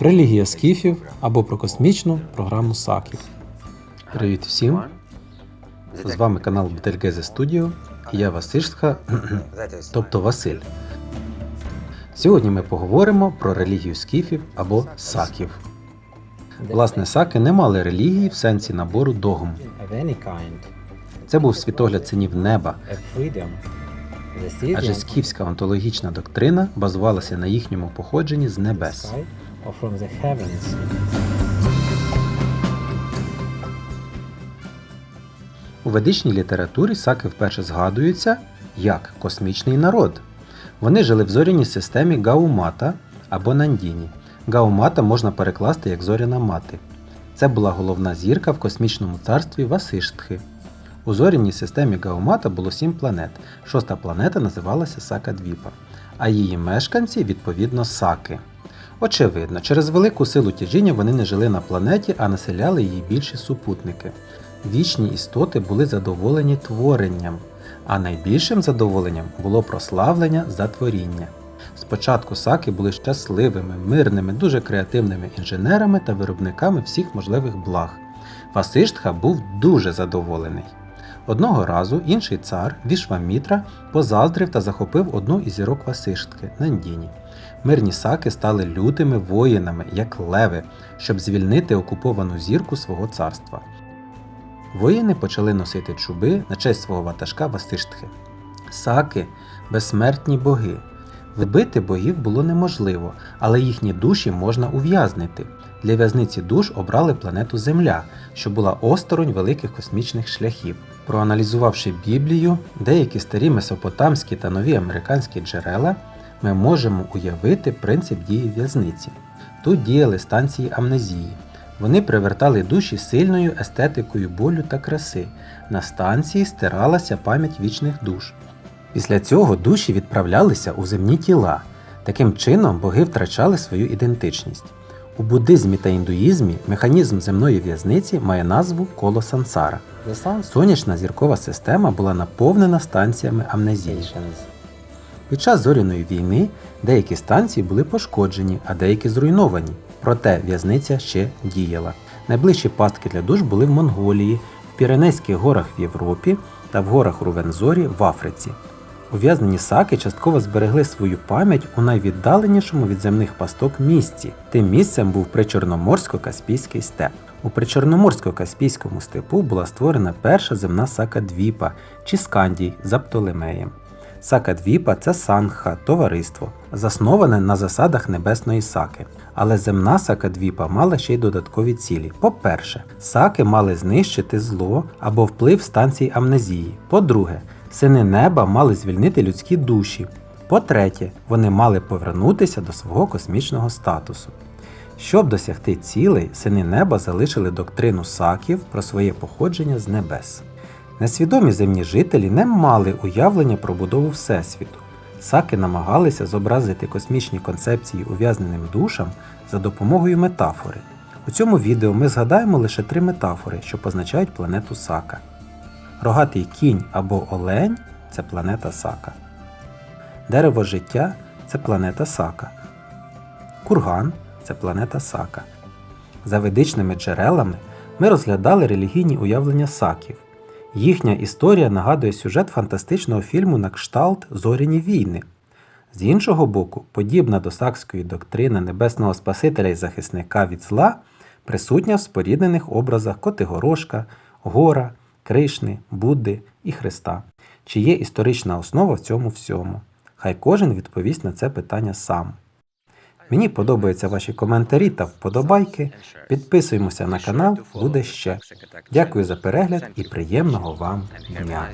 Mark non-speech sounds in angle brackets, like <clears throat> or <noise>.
Релігія скіфів або про космічну програму саків. Привіт всім! З вами канал Бетельгезе Студіо і я Васильська, <clears throat> тобто Василь. Сьогодні ми поговоримо про релігію скіфів або саків. Власне, саки не мали релігії в сенсі набору догм. Це був світогляд синів неба, адже скіфська онтологічна доктрина базувалася на їхньому походженні з небес. У ведичній літературі саки вперше згадуються як космічний народ. Вони жили в зоряній системі Гаумата або Нандіні. Гаумата можна перекласти як зоряна мати. Це була головна зірка в космічному царстві Васиштхи. У зоряній системі Гаумата було сім планет. Шоста планета називалася Сака-Двіпа, а її мешканці, відповідно, саки. Очевидно, через велику силу тяжіння вони не жили на планеті, а населяли її більші супутники. Вічні істоти були задоволені творенням, а найбільшим задоволенням було прославлення за творіння. Спочатку саки були щасливими, мирними, дуже креативними інженерами та виробниками всіх можливих благ. Васиштха був дуже задоволений. Одного разу інший цар Вішвамітра позаздрив та захопив одну із зірок Васиштки Нандіні. Мирні саки стали лютими воїнами, як леви, щоб звільнити окуповану зірку свого царства. Воїни почали носити чуби на честь свого ватажка Васиштхи. Саки безсмертні боги. Вбити богів було неможливо, але їхні душі можна ув'язнити. Для в'язниці душ обрали планету Земля, що була осторонь великих космічних шляхів. Проаналізувавши Біблію, деякі старі месопотамські та нові американські джерела, ми можемо уявити принцип дії в'язниці. Тут діяли станції амнезії. Вони привертали душі сильною естетикою болю та краси. На станції стиралася пам'ять вічних душ. Після цього душі відправлялися у земні тіла. Таким чином боги втрачали свою ідентичність. У буддизмі та індуїзмі механізм земної в'язниці має назву коло сансара. Сонячна зіркова система була наповнена станціями амнезії. Під час зоряної війни деякі станції були пошкоджені, а деякі зруйновані. Проте в'язниця ще діяла. Найближчі пастки для душ були в Монголії, в Піренейських горах в Європі та в горах Рувензорі в Африці. Ув'язнені саки частково зберегли свою пам'ять у найвіддаленішому від земних пасток місці. Тим місцем був причорноморсько-каспійський степ. У причорноморсько-каспійському степу була створена перша земна сака-двіпа чи скандій за Птолемеєм. Сака-двіпа це сангха, товариство, засноване на засадах небесної саки. Але земна сака-двіпа мала ще й додаткові цілі. По-перше, саки мали знищити зло або вплив станцій амнезії. По-друге, сини неба мали звільнити людські душі. По-третє, вони мали повернутися до свого космічного статусу. Щоб досягти цілей, сини неба залишили доктрину саків про своє походження з небес. Несвідомі земні жителі не мали уявлення про будову Всесвіту. Саки намагалися зобразити космічні концепції ув'язненим душам за допомогою метафори. У цьому відео ми згадаємо лише три метафори, що позначають планету Сака. Рогатий кінь або олень це планета Сака. Дерево життя це планета Сака. Курган це планета Сака. За ведичними джерелами ми розглядали релігійні уявлення саків. Їхня історія нагадує сюжет фантастичного фільму на кшталт Зоряні війни. З іншого боку, подібна до сакської доктрини Небесного Спасителя і захисника від зла присутня в споріднених образах Котигорошка, Гора, Кришни, Будди і Христа. Чи є історична основа в цьому всьому? Хай кожен відповість на це питання сам. Мені подобаються ваші коментарі та вподобайки. Підписуємося на канал, буде ще. Дякую за перегляд і приємного вам дня.